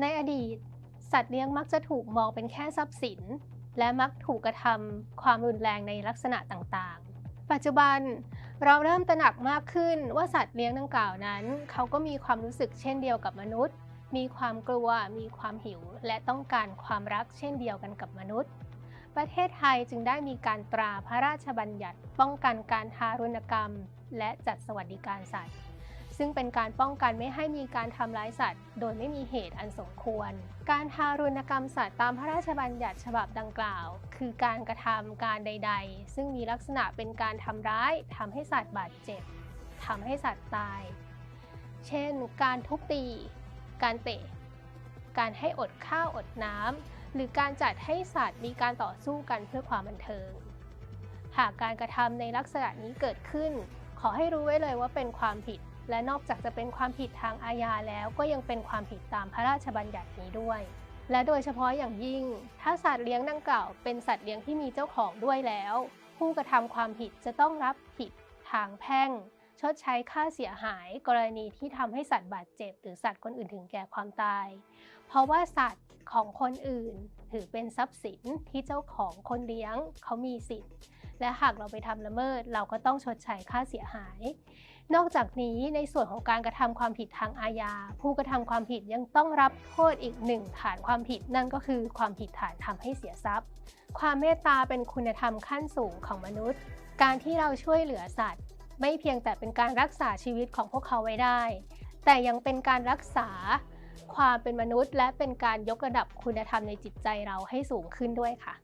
ในอดีต สัตว์เลี้ยงมักจะถูกมองเป็นแค่ทรัพย์สิน และมักถูกกระทำความรุนแรงในลักษณะต่างๆ ปัจจุบันเราเริ่มตระหนักมากขึ้นว่าสัตว์เลี้ยงดังกล่าวนั้น เขาก็มีความรู้สึกเช่นเดียวกับมนุษย์ มีความกลัว มีความหิว และต้องการความรักเช่นเดียวกันกับมนุษย์ ประเทศไทยจึงได้มีการตราพระราชบัญญัติ ป้องกันการทารุณกรรม และจัดสวัสดิการสัตว์ ซึ่งเป็นการป้องกันไม่ให้มีการทำร้ายสัตว์ โดยไม่มีเหตุอันสมควร การทารุณกรรมสัตว์ตามพระราชบัญญัติฉบับดังกล่าว คือการกระทำการใด ๆ ซึ่งมีลักษณะเป็นการทำร้ายทำให้สัตว์บาดเจ็บทำให้สัตว์ตาย เช่น การทุบตี การเตะ การให้อดข้าวอดน้ำ หรือการจัดให้สัตว์มีการต่อสู้กันเพื่อความบันเทิง หากการกระทำในลักษณะนี้เกิดขึ้น ขอให้รู้ไว้เลยว่าเป็นความผิด และนอกจากจะเป็นความผิดทางอาญาแล้วก็ยังเป็นความผิดตามพระราชบัญญัตินี้ด้วย และโดยเฉพาะอย่างยิ่ง ถ้าสัตว์เลี้ยงดังกล่าวเป็นสัตว์เลี้ยงที่มีเจ้าของด้วยแล้ว ผู้กระทำความผิดจะต้องรับผิดทางแพ่ง ชดใช้ค่าเสียหาย กรณีที่ทำให้สัตว์บาดเจ็บ หรือสัตว์คนอื่นถึงแก่ความตาย เพราะว่าสัตว์ของคนอื่น ถือเป็นทรัพย์สินที่เจ้าของคนเลี้ยงเขามีสิทธิ์ และหากเราไปทำละเมิด เราก็ต้องชดใช้ค่าเสียหาย นอกจากนี้ในส่วนของการกระทำความผิดทางอาญา ผู้กระทำความผิดยังต้องรับโทษอีกหนึ่งฐานความผิดนั่นก็คือความผิดฐานทำให้เสียทรัพย์ ความเมตตาเป็นคุณธรรมขั้นสูงของมนุษย์ การที่เราช่วยเหลือสัตว์ ไม่เพียงแต่เป็นการรักษาชีวิตของพวกเขาไว้ได้ แต่ยังเป็นการรักษาความเป็นมนุษย์ และเป็นการยกระดับคุณธรรมในจิตใจเราให้สูงขึ้นด้วยค่ะ